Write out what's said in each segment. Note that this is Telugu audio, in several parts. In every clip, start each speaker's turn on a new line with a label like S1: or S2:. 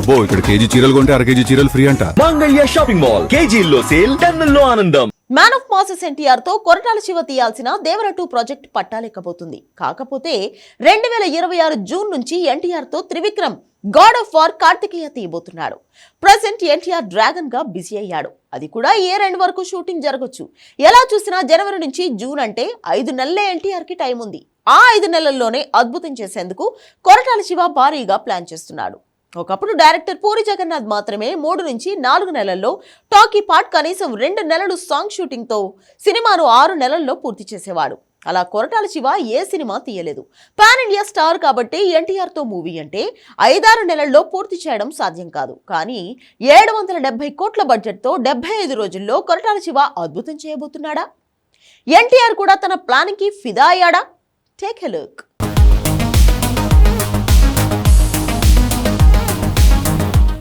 S1: అబ్బో ఇక్కడ కేజీ చీరలు కొంటే అర కేజీ చీరలు ఫ్రీ అంట.
S2: Mangalya shopping mall. కేజీల్లో సేల్ టన్నుల్లో ఆనందం.
S3: మ్యాన్ ఆఫ్ మాసెస్ ఎన్టీఆర్తో కొరటాల శివ తీయాల్సిన దేవర టూ ప్రాజెక్ట్ పట్టాలెక్కబోతుంది కాకపోతే రెండు వేల ఇరవై ఆరు జూన్ నుంచి ఎన్టీఆర్తో Trivikram God of War Karthikeya తీయబోతున్నాడు. Present NTR డ్రాగన్గా బిజీ అయ్యాడు. అది కూడా ఏ రెండు వరకు షూటింగ్ జరగొచ్చు. ఎలా చూసినా జనవరి నుంచి జూన్ అంటే ఐదు నెలలే ఎన్టీఆర్కి టైం ఉంది ఆ ఐదు నెలల్లోనే అద్భుతం చేసేందుకు కొరటాల శివ భారీగా ప్లాన్ చేస్తున్నాడు. ఒకప్పుడు డైరెక్టర్ పూరి జగన్నాథ్ మాత్రమే మూడు నుంచి నాలుగు నెలల్లో టాకీ పార్ట్ కనీసం రెండు నెలలు సాంగ్ షూటింగ్తో సినిమాను ఆరు నెలల్లో పూర్తి చేసేవాడు. అలా కొరటాల శివ ఏ సినిమా తీయలేదు. పాన్ ఇండియా స్టార్ కాబట్టి ఎన్టీఆర్తో మూవీ అంటే ఐదారు నెలల్లో పూర్తి చేయడం సాధ్యం కాదు. కానీ ఏడు వందల డెబ్బై కోట్ల బడ్జెట్తో డెబ్బై ఐదు రోజుల్లో కొరటాల శివ అద్భుతం చేయబోతున్నాడా? ఎన్టీఆర్ కూడా తన ప్లాన్కి ఫిదా అయ్యాడా? Take a look.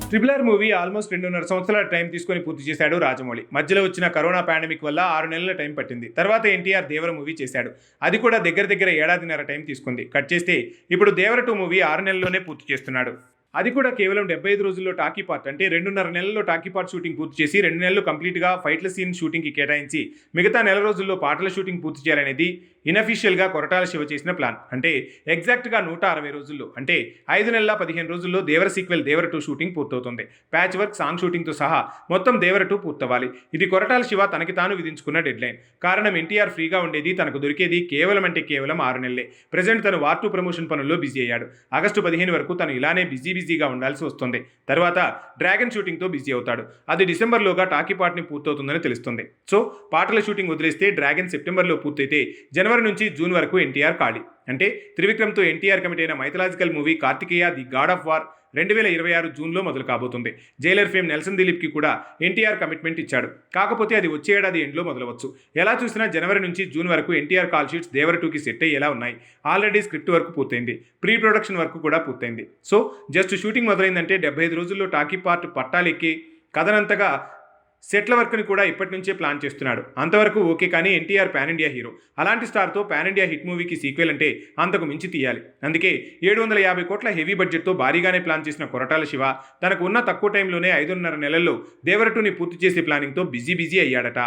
S4: Triple R movie almost రెండున్నర సంవత్సరాల టైం తీసుకొని పూర్తి చేశాడు రాజమౌళి. మధ్యలో వచ్చిన కరోనా పాండమిక్ వల్ల ఆరు నెలల టైం పట్టింది. తర్వాత ఎన్టీఆర్ దేవర మూవీ చేశాడు. అది కూడా దగ్గర దగ్గర ఏడాదిన్నర టైం తీసుకుంది. కట్ చేస్తే ఇప్పుడు దేవర టూ మూవీ ఆరు నెలల్లోనే పూర్తి చేస్తున్నాడు. అది కూడా కేవలం డెబ్బై ఐదు రోజుల్లో టాకీ పార్ట్ అంటే రెండున్నర నెలల్లో టాకీ పార్ట్ షూటింగ్ పూర్తి చేసి రెండు నెలలు కంప్లీట్గా ఫైట్ల సీన్ షూటింగ్కి కేటాయించి మిగతా నెల రోజుల్లో పాటల షూటింగ్ పూర్తి చేయాలనేది ఇన్అఫీషియల్గా కొరటాల శివ చేసిన ప్లాన్. అంటే ఎగ్జాక్ట్గా నూట అరవై రోజుల్లో అంటే ఐదు నెలల పదిహేను రోజుల్లో Devara sequel Devara two shooting పూర్తవుతుంది. ప్యాచ్ వర్క్ సాంగ్ షూటింగ్తో సహా మొత్తం దేవర టూ పూర్తవ్వాలి. ఇది కొరటాల శివ తనకి తాను విధించుకున్న డెడ్లైన్ కారణం ఎన్టీఆర్ ఫ్రీగా ఉండేది తనకు దొరికేది కేవలం అంటే కేవలం ఆరు నెలలే. ప్రజెంట్ తను వార్ టూ ప్రమోషన్ పనుల్లో బిజీ అయ్యాడు. ఆగస్టు పదిహేను వరకు తను ఇలానే బిజీ బిజీగా ఉండాల్సి వస్తుంది. తర్వాత డ్రాగన్ షూటింగ్తో బిజీ అవుతాడు. అది డిసెంబర్లోగా టాకీ పాటని పూర్తవుతుందని తెలుస్తుంది. సో పాటల షూటింగ్ వదిలేస్తే డ్రాగన్ సెప్టెంబర్లో పూర్తయితే జనవరి నుంచి జూన్ వరకు ఎన్టీఆర్ ఖాళీ. అంటే త్రివిక్రమ్తో ఎన్టీఆర్ కమిటీ అయిన mythological movie Karthikeya the God of War రెండు వేల ఇరవై ఆరు జూన్లో మొదలు కాబోతుంది. జైలర్ ఫేమ్ నెల్సన్ దిలీప్కి కూడా ఎన్టీఆర్ కమిట్మెంట్ ఇచ్చాడు. కాకపోతే అది వచ్చే ఏడాది ఎండ్లో మొదలవచ్చు. ఎలా చూసినా జనవరి నుంచి జూన్ వరకు ఎన్టీఆర్ కాల్ షీట్స్ దేవర టూకి సెట్ అయ్యేలా ఉన్నాయి. ఆల్రెడీ స్క్రిప్ట్ వర్క్ పూర్తయింది. ప్రీ ప్రొడక్షన్ వర్క్ కూడా పూర్తయింది. సో జస్ట్ షూటింగ్ మొదలైందంటే డెబ్బై ఐదు రోజుల్లో టాకీ పార్ట్ పట్టాలెక్కి కథనంతగా సెట్ల వర్క్ని కూడా ఇప్పటి నుంచే ప్లాన్ చేస్తున్నాడు. అంతవరకు ఓకే కానీ ఎన్టీఆర్ పాన్ ఇండియా హీరో. అలాంటి స్టార్తో పాన్ ఇండియా హిట్ మూవీకి సీక్వెల్ అంటే అంతకు మించి తీయాలి. అందుకే ఏడు వందల యాభై కోట్ల హెవీ బడ్జెట్తో భారీగానే ప్లాన్ చేసిన కొరటాల శివ తనకు ఉన్న తక్కువ టైంలోనే ఐదున్నర నెలల్లో దేవరటుని పూర్తి చేసే ప్లానింగ్తో బిజీ బిజీ అయ్యాడట.